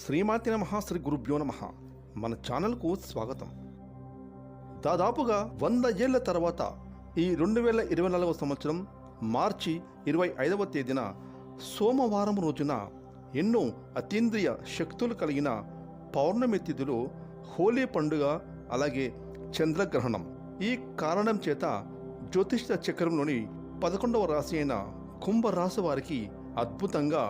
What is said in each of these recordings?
శ్రీమాతి నమ శ్రీ గురుభ్యో నమ. మన ఛానల్కు స్వాగతం. దాదాపుగా వంద ఏళ్ళ తర్వాత ఈ రెండు వేల ఇరవై నాలుగవ సంవత్సరం మార్చి ఇరవై ఐదవ తేదీన సోమవారం రోజున ఎన్నో అతీంద్రియ శక్తులు కలిగిన పౌర్ణమి తిథిలో హోలీ పండుగ అలాగే చంద్రగ్రహణం. ఈ కారణం చేత జ్యోతిష చక్రంలోని పదకొండవ రాశి అయిన కుంభరాశి వారికి అద్భుతంగా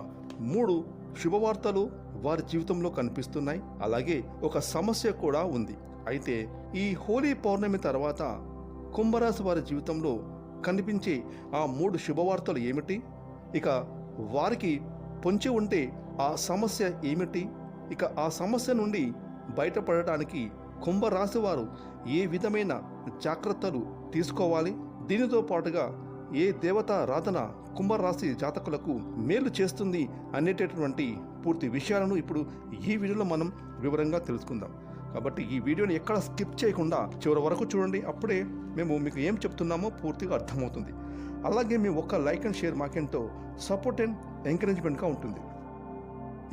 మూడు శుభవార్తలు వారి జీవితంలో కనిపిస్తున్నాయి. అలాగే ఒక సమస్య కూడా ఉంది. అయితే ఈ హోలీ పౌర్ణమి తర్వాత కుంభరాశి వారి జీవితంలో కనిపించే ఆ మూడు శుభవార్తలు ఏమిటి? ఇక వారికి పొంచి ఉంటే ఆ సమస్య ఏమిటి? ఇక ఆ సమస్య నుండి బయటపడటానికి కుంభరాశి వారు ఏ విధమైన జాగ్రత్తలు తీసుకోవాలి? దీనితో పాటుగా ఏ దేవత రాధన కుంభరాశి జాతకులకు మేలు చేస్తుంది అనేటటువంటి పూర్తి విషయాలను ఇప్పుడు ఈ వీడియోలో మనం వివరంగా తెలుసుకుందాం. కాబట్టి ఈ వీడియోని ఎక్కడ స్కిప్ చేయకుండా చివరి వరకు చూడండి. అప్పుడే మేము మీకు ఏం చెప్తున్నామో పూర్తిగా అర్థమవుతుంది. అలాగే మీ ఒక్క లైక్ అండ్ షేర్ మాకెంతో సపోర్ట్ అండ్ ఎంకరేజ్మెంట్గా ఉంటుంది.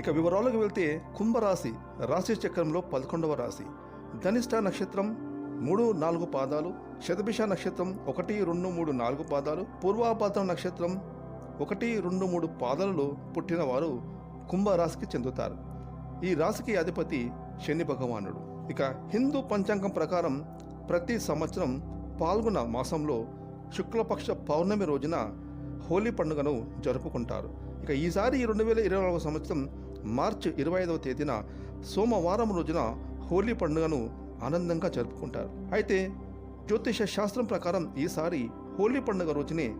ఇక వివరాలకు వెళ్తే కుంభరాశి రాశి చక్రంలో పదకొండవ రాశి. ధనిష్ట నక్షత్రం మూడు నాలుగు పాదాలు శతభిష నక్షత్రం ఒకటి రెండు మూడు నాలుగు పాదాలు పూర్వాపాతం నక్షత్రం ఒకటి రెండు మూడు పాదాలలో పుట్టిన వారు కుంభరాశికి చెందుతారు. ఈ రాశికి అధిపతి శని భగవానుడు. ఇక హిందూ పంచాంగం ప్రకారం ప్రతి సంవత్సరం పాల్గొన మాసంలో శుక్లపక్ష పౌర్ణమి రోజున హోలీ పండుగను జరుపుకుంటారు. ఇక ఈసారి రెండు వేల ఇరవై నాలుగవ సంవత్సరం మార్చి ఇరవై ఐదవ తేదీన సోమవారం రోజున హోలీ పండుగను ఆనందంగా జరుపుకుంటారు. అయితే జ్యోతిష శాస్త్రం ప్రకారం ఈసారి హోలీ పండుగ రోజునే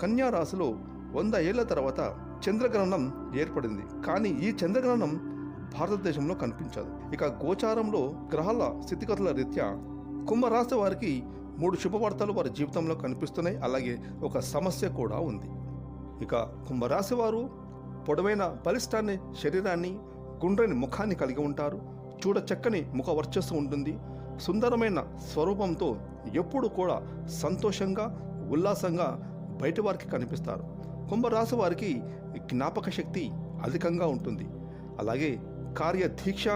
కన్యా రాశిలో వంద ఏళ్ళ తర్వాత చంద్రగ్రహణం ఏర్పడింది. కానీ ఈ చంద్రగ్రహణం భారతదేశంలో కనిపించదు. ఇక గోచారంలో గ్రహాల స్థితిగతుల రీత్యా కుంభరాశి వారికి మూడు శుభవార్తలు వారి జీవితంలో కనిపిస్తున్నాయి. అలాగే ఒక సమస్య కూడా ఉంది. ఇక కుంభరాశి వారు పొడవైన బలిష్టాన్ని శరీరాన్ని గుండ్రని ముఖాన్ని కలిగి ఉంటారు. చూడ చక్కని ముఖ వర్చస్సు ఉంటుంది. సుందరమైన స్వరూపంతో ఎప్పుడు కూడా సంతోషంగా ఉల్లాసంగా బయట వారికి కనిపిస్తారు. కుంభరాశి వారికి జ్ఞాపక శక్తి అధికంగా ఉంటుంది. అలాగే కార్యదీక్ష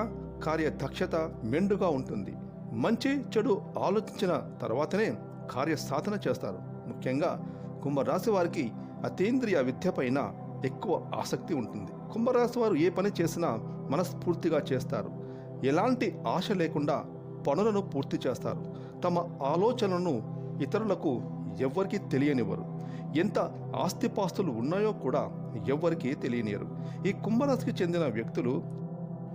కార్యదక్షత మెండుగా ఉంటుంది. మంచి చెడు ఆలోచించిన తర్వాతనే కార్యసాధన చేస్తారు. ముఖ్యంగా కుంభరాశి వారికి అతీంద్రియ విద్యపైన ఎక్కువ ఆసక్తి ఉంటుంది. కుంభరాశి వారు ఏ పని చేసినా మనస్ఫూర్తిగా చేస్తారు. ఎలాంటి ఆశ లేకుండా పనులను పూర్తి చేస్తారు. తమ ఆలోచనలను ఇతరులకు ఎవ్వరికీ తెలియనివ్వరు. ఎంత ఆస్తిపాస్తులు ఉన్నాయో కూడా ఎవ్వరికీ తెలియనియరు ఈ కుంభరాశికి చెందిన వ్యక్తులు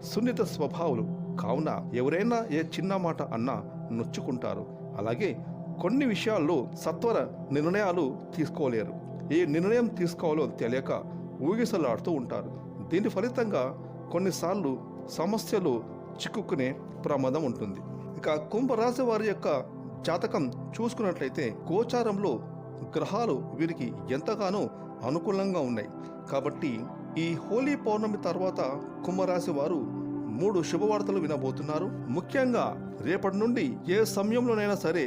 సున్నిత స్వభావులు. కావున ఎవరైనా ఏ చిన్న మాట అన్నా నొచ్చుకుంటారు. అలాగే కొన్ని విషయాల్లో సత్వర నిర్ణయాలు తీసుకోలేరు. ఏ నిర్ణయం తీసుకోవాలో తెలియక ఊగిసలాడుతూ ఉంటారు. దీని ఫలితంగా కొన్నిసార్లు సమస్యలు చిక్కుకునే ప్రమాదం ఉంటుంది. ఇక కుంభరాశి వారి యొక్క జాతకం చూసుకున్నట్లయితే గోచారంలో గ్రహాలు వీరికి ఎంతగానో అనుకూలంగా ఉన్నాయి. కాబట్టి ఈ హోలీ పౌర్ణమి తర్వాత కుంభరాశి వారు మూడు శుభవార్తలు వినబోతున్నారు. ముఖ్యంగా రేపటి నుండి ఏ సమయంలోనైనా సరే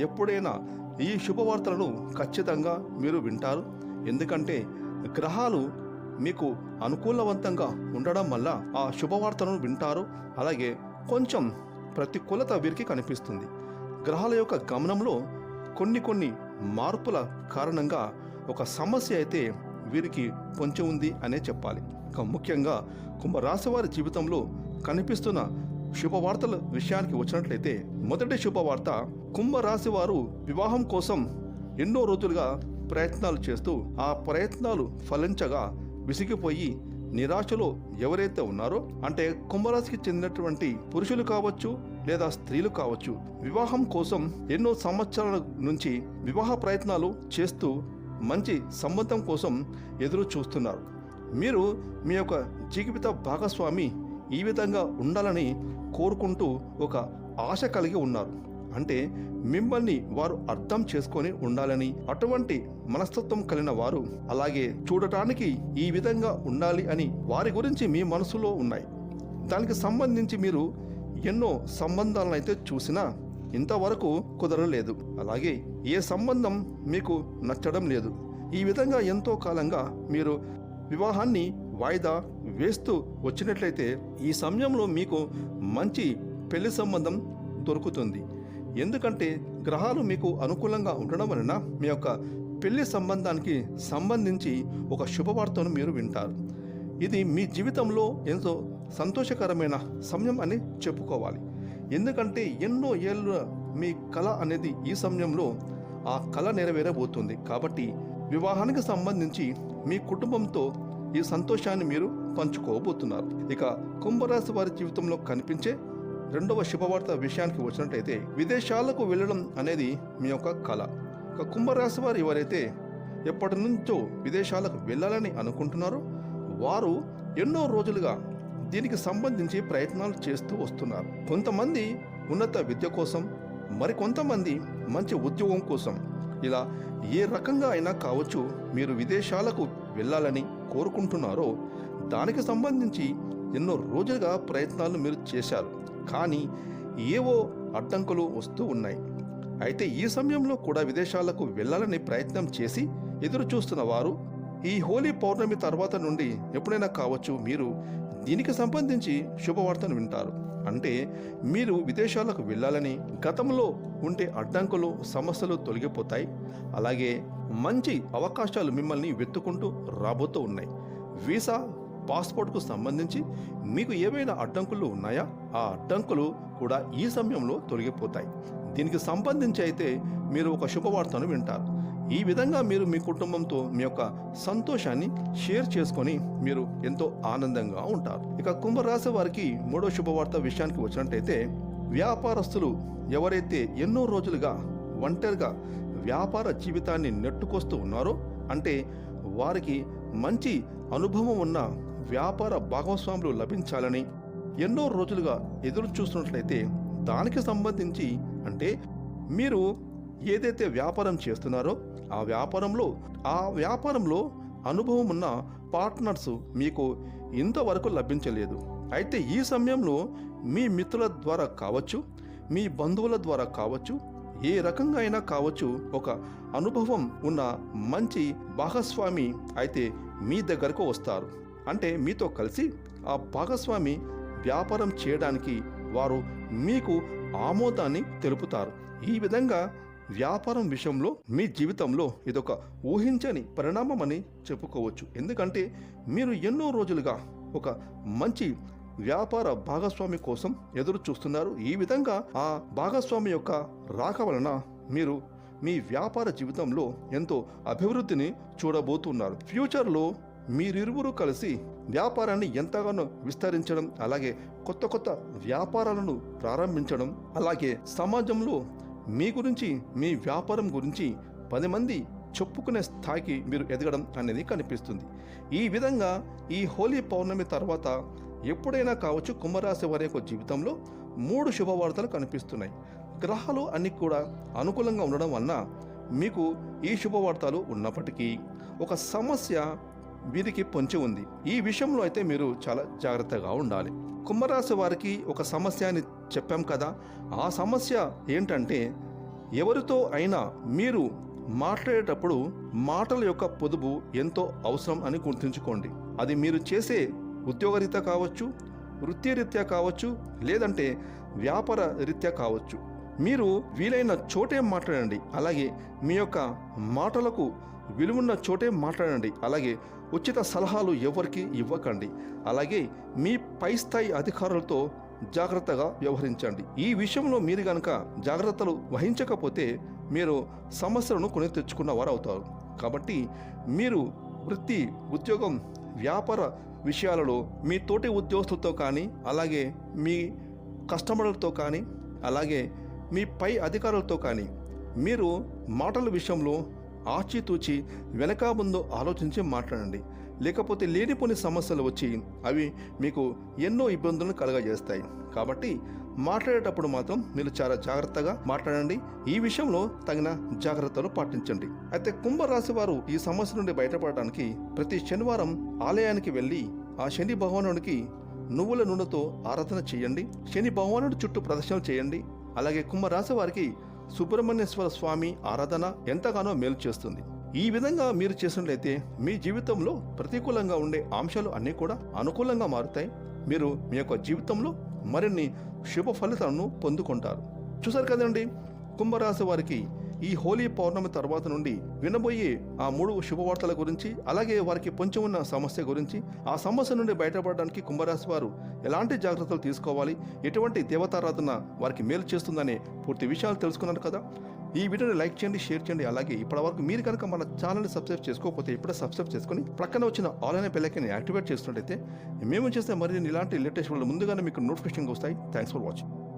ఎప్పుడైనా ఈ శుభవార్తలను ఖచ్చితంగా మీరు వింటారు. ఎందుకంటే గ్రహాలు మీకు అనుకూలవంతంగా ఉండడం వల్ల ఆ శుభవార్తలను వింటారు. అలాగే కొంచెం ప్రతికూలత వీరికి కనిపిస్తుంది. గ్రహాల యొక్క గమనంలో కొన్ని కొన్ని మార్పుల కారణంగా ఒక సమస్య అయితే వీరికి పొంచి ఉంది అనే చెప్పాలి. ఇక ముఖ్యంగా కుంభరాశి వారి జీవితంలో కనిపిస్తున్న శుభవార్తల విషయానికి వచ్చినట్లయితే మొదటి శుభవార్త కుంభరాశి వారు వివాహం కోసం ఎన్నో రోజులుగా ప్రయత్నాలు చేస్తూ ఆ ప్రయత్నాలు ఫలించగా విసిగిపోయి నిరాశలో ఎవరైతే ఉన్నారో అంటే కుంభరాశికి చెందినటువంటి పురుషులు కావచ్చు లేదా స్త్రీలు కావచ్చు వివాహం కోసం ఎన్నో సంవత్సరాల నుంచి వివాహ ప్రయత్నాలు చేస్తూ మంచి సంబంధం కోసం ఎదురు చూస్తున్నారు. మీరు మీ యొక్క జీవిత భాగస్వామి ఈ విధంగా ఉండాలని కోరుకుంటూ ఒక ఆశ కలిగి ఉన్నారు. అంటే మిమ్మల్ని వారు అర్థం చేసుకొని ఉండాలని అటువంటి మనస్తత్వం కలిగిన వారు అలాగే చూడటానికి ఈ విధంగా ఉండాలి అని వారి గురించి మీ మనసులో ఉన్నాయి. దానికి సంబంధించి మీరు ఎన్నో సంబంధాలను అయితే చూసినా ఇంతవరకు కుదరలేదు అలాగే ఏ సంబంధం మీకు నచ్చడం లేదు. ఈ విధంగా ఎంతో కాలంగా మీరు వివాహాన్ని వాయిదా వేస్తూ వచ్చినట్లయితే ఈ సమయంలో మీకు మంచి పెళ్ళి సంబంధం దొరుకుతుంది. ఎందుకంటే గ్రహాలు మీకు అనుకూలంగా ఉండడం వలన మీ యొక్క పెళ్ళి సంబంధానికి సంబంధించి ఒక శుభవార్తను మీరు వింటారు. ఇది మీ జీవితంలో ఎంతో సంతోషకరమైన సమయం అని చెప్పుకోవాలి. ఎందుకంటే ఎన్నో ఏళ్ళ మీ కళ అనేది ఈ సమయంలో ఆ కళ నెరవేరబోతుంది. కాబట్టి వివాహానికి సంబంధించి మీ కుటుంబంతో ఈ సంతోషాన్ని మీరు పంచుకోబోతున్నారు. ఇక కుంభరాశి వారి జీవితంలో కనిపించే రెండవ శుభవార్త విషయానికి వచ్చినట్టయితే విదేశాలకు వెళ్ళడం అనేది మీ యొక్క కళ ఇక కుంభరాశి వారు ఎవరైతే ఎప్పటి నుంచో విదేశాలకు వెళ్ళాలని అనుకుంటున్నారో వారు ఎన్నో రోజులుగా దీనికి సంబంధించి ప్రయత్నాలు చేస్తూ వస్తున్నారు. కొంతమంది ఉన్నత విద్య కోసం మరికొంతమంది మంచి ఉద్యోగం కోసం. ఇలా ఏ రకంగా అయినా కావచ్చు మీరు విదేశాలకు వెళ్ళాలని కోరుకుంటున్నారో దానికి సంబంధించి ఎన్నో రోజులుగా ప్రయత్నాలు మీరు చేశారు. కానీ ఏవో అడ్డంకులు వస్తూ ఉన్నాయి. అయితే ఈ సమయంలో కూడా విదేశాలకు వెళ్ళాలని ప్రయత్నం చేసి ఎదురు చూస్తున్న వారు ఈ హోలీ పౌర్ణమి తర్వాత నుండి ఎప్పుడైనా కావచ్చు మీరు దీనికి సంబంధించి శుభవార్తను వింటారు. అంటే మీరు విదేశాలకు వెళ్ళాలని గతంలో ఉండే అడ్డంకులు సమస్యలు తొలగిపోతాయి. అలాగే మంచి అవకాశాలు మిమ్మల్ని వెతుకుంటూ రాబోతూ ఉన్నాయి. వీసా పాస్పోర్ట్కు సంబంధించి మీకు ఏవైనా అడ్డంకులు ఉన్నాయా? ఆ అడ్డంకులు కూడా ఈ సమయంలో తొలగిపోతాయి. దీనికి సంబంధించి అయితే మీరు ఒక శుభవార్తను వింటారు. ఈ విధంగా మీరు మీ కుటుంబంతో మీ యొక్క సంతోషాన్ని షేర్ చేసుకొని మీరు ఎంతో ఆనందంగా ఉంటారు. ఇక కుంభరాశి వారికి మూడో శుభవార్త విషయానికి వచ్చినట్టయితే వ్యాపారస్తులు ఎవరైతే ఎన్నో రోజులుగా ఒంటరిగా వ్యాపార జీవితాన్ని నెట్టుకొస్తూ ఉన్నారో అంటే వారికి మంచి అనుభవం ఉన్న వ్యాపార భాగస్వాములు లభించాలని ఎన్నో రోజులుగా ఎదురు చూస్తున్నట్లయితే దానికి సంబంధించి అంటే మీరు ఏదైతే వ్యాపారం చేస్తున్నారో ఆ వ్యాపారంలో ఆ వ్యాపారంలో అనుభవం ఉన్న పార్ట్నర్స్ మీకు ఇంతవరకు లభించలేదు. అయితే ఈ సమయంలో మీ మిత్రుల ద్వారా కావచ్చు మీ బంధువుల ద్వారా కావచ్చు ఏ రకంగా అయినా కావచ్చు ఒక అనుభవం ఉన్న మంచి భాగస్వామి అయితే మీ దగ్గరకు వస్తారు. అంటే మీతో కలిసి ఆ భాగస్వామి వ్యాపారం చేయడానికి వారు మీకు ఆమోదాన్ని తెలుపుతారు. ఈ విధంగా వ్యాపారం విషయంలో మీ జీవితంలో ఇదొక ఊహించని పరిణామం అని చెప్పుకోవచ్చు. ఎందుకంటే మీరు ఎన్నో రోజులుగా ఒక మంచి వ్యాపార భాగస్వామి కోసం ఎదురు చూస్తున్నారు ఈ విధంగా ఆ భాగస్వామి యొక్క రాక వలన మీరు మీ వ్యాపార జీవితంలో ఎంతో అభివృద్ధిని చూడబోతున్నారు. ఫ్యూచర్లో మీరిరువురు కలిసి వ్యాపారాన్ని ఎంతగానో విస్తరించడం అలాగే కొత్త కొత్త వ్యాపారాలను ప్రారంభించడం అలాగే సమాజంలో మీ గురించి మీ వ్యాపారం గురించి పది మంది చెప్పుకునే స్థాయికి మీరు ఎదగడం అనేది కనిపిస్తుంది. ఈ విధంగా ఈ హోలీ పౌర్ణమి తర్వాత ఎప్పుడైనా కావచ్చు కుంభరాశి వారి యొక్క జీవితంలో మూడు శుభవార్తలు కనిపిస్తున్నాయి. గ్రహాలు అన్ని కూడా అనుకూలంగా ఉండడం వలన మీకు ఈ శుభవార్తలు ఉన్నప్పటికీ ఒక సమస్య వీరికి పొంచి ఉంది. ఈ విషయంలో అయితే మీరు చాలా జాగ్రత్తగా ఉండాలి. కుంభరాశి వారికి ఒక సమస్య అని చెప్పాం కదా. ఆ సమస్య ఏంటంటే ఎవరితో అయినా మీరు మాట్లాడేటప్పుడు మాటల యొక్క పొదుపు ఎంతో అవసరం అని గుర్తుంచుకోండి. అది మీరు చేసే ఉద్యోగరీత్యా కావచ్చు వృత్తిరీత్యా కావచ్చు లేదంటే వ్యాపార రీత్యా కావచ్చు. మీరు వీలైన చోటే మాట్లాడండి. అలాగే మీ యొక్క మాటలకు విలువున్న చోటే మాట్లాడండి. అలాగే ఉచిత సలహాలు ఎవరికి ఇవ్వకండి. అలాగే మీ పై స్థాయి అధికారులతో జాగ్రత్తగా వ్యవహరించండి. ఈ విషయంలో మీరు గనక జాగ్రత్తలు వహించకపోతే మీరు సమస్యలను కొని తెచ్చుకున్న వారు అవుతారు కాబట్టి మీరు వృత్తి ఉద్యోగం వ్యాపార విషయాలలో మీ తోటి ఉద్యోగస్తులతో కానీ అలాగే మీ కస్టమర్లతో కానీ అలాగే మీ పై అధికారులతో కానీ మీరు మాటల విషయంలో ఆచితూచి వెనక ముందు ఆలోచించి మాట్లాడండి. లేకపోతే లేనిపోని సమస్యలు వచ్చి అవి మీకు ఎన్నో ఇబ్బందులను కలగజేస్తాయి. కాబట్టి మాట్లాడేటప్పుడు మాత్రం మీరు చాలా జాగ్రత్తగా మాట్లాడండి. ఈ విషయంలో తగిన జాగ్రత్తలు పాటించండి. అయితే కుంభరాశి వారు ఈ సమస్య నుండి బయటపడడానికి ప్రతి శనివారం ఆలయానికి వెళ్ళి ఆ శని భగవానుడికి నువ్వుల నూనెతో ఆరాధన చేయండి. శని భగవానుడి చుట్టూ ప్రదర్శనలు చేయండి. అలాగే కుంభరాశి వారికి సుబ్రహ్మణ్యేశ్వర స్వామి ఆరాధన ఎంతగానో మేలు చేస్తుంది. ఈ విధంగా మీరు చేసినట్లయితే మీ జీవితంలో ప్రతికూలంగా ఉండే అంశాలు అన్నీ కూడా అనుకూలంగా మారుతాయి. మీరు మీ యొక్క జీవితంలో మరిన్ని శుభ ఫలితాలను పొందుకుంటారు. చూసారు కదండి? కుంభరాశి వారికి ఈ హోలీ పౌర్ణమి తర్వాత నుండి వినబోయే ఆ మూడు శుభవార్తల గురించి అలాగే వారికి పొంచి ఉన్న సమస్య గురించి ఆ సమస్య నుండి బయటపడడానికి కుంభరాశి వారు ఎలాంటి జాగ్రత్తలు తీసుకోవాలి ఎటువంటి దేవతారాధన వారికి మేలు చేస్తుందనే పూర్తి విషయాలు తెలుసుకున్నారు కదా. ఈ వీడియోని లైక్ చేయండి షేర్ చేయండి. అలాగే ఇప్పటివరకు మీరు కనుక మన ఛానల్ని సబ్స్క్రైబ్ చేసుకోకపోతే ఇప్పుడే సబ్స్క్రైబ్ చేసుకొని ప్రక్కన వచ్చిన ఆన్లైన్ బెల్లైకన్ యాక్టివేట్ చేస్తున్నట్టయితే మేము చేస్తే మరిన్ని ఇలాంటి లేటెస్ట్ వీడియోలు ముందుగానే మీకు నోటిఫికేషన్ వస్తాయి. Thanks for watching